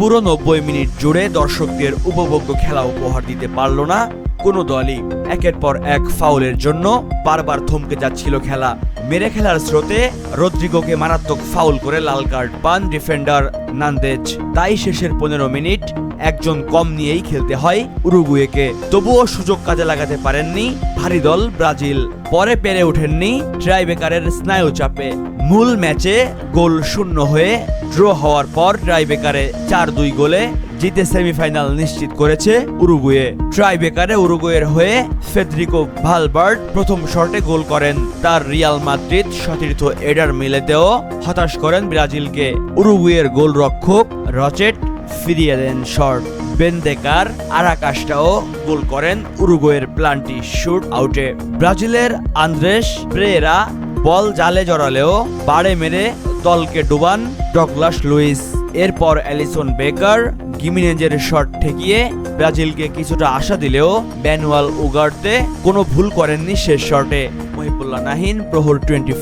পুরো নব্বই মিনিট জুড়ে দর্শকদের উপভোগ্য খেলা উপহার দিতে পারল না কোনো দলই। একের পর এক ফাউলের জন্য বারবার থমকে যাচ্ছিল খেলা। মেরে খেলার স্রোতে রদ্রিগোকে মারাত্মক ফাউল করে লাল কার্ড পান ডিফেন্ডার নান্দেজ। তাই শেষের পনেরো মিনিট একজন কম নিয়েই খেলতে হয় উরুগুয়েকে। তবুও সুযোগ কাজে লাগাতে পারেননি ভারী দল ব্রাজিল। পরে পেরে ওঠেননি ট্রাইবেকারের স্নায়ু চাপে। মূল ম্যাচে গোল শূন্য হয়ে ড্র হওয়ার পর ট্রাইবেকারে চার দুই গোলে জিতে সেমিফাইনাল নিশ্চিত করেছে উরুগুয়ে। ট্রাইবেকারে উরুগুয়ের হয়ে ফেদ্রিকো ভালবার্ট প্রথম শটে গোল করেন। তার রিয়াল মাদ্রিদ সতীর্থ এডার মিলেতেও হতাশ করেন ব্রাজিলকে। উরুগুয়ের গোলরক্ষক রচেট ফিরিয়ে শট বেনদেকার। আরাকাশটাও গোল করেন উরুগুয়ের প্লান্টি শুট আউটে। ব্রাজিলের আন্দ্রেস প্রেরা বল জালে জড়ালেও বাড়ে মেরে দলকে ডুবান ডগলাস লুইস। এরপর অ্যালিসন বেকার গিমিনেজের শট ঠেকিয়ে ব্রাজিলকে কিছুটা আশা দিলেও ম্যানুয়াল উগার্তে কোনো ভুল করেননি শেষ শটে। মহিবুল্লাহ নাহিন, প্রহর টোয়েন্টি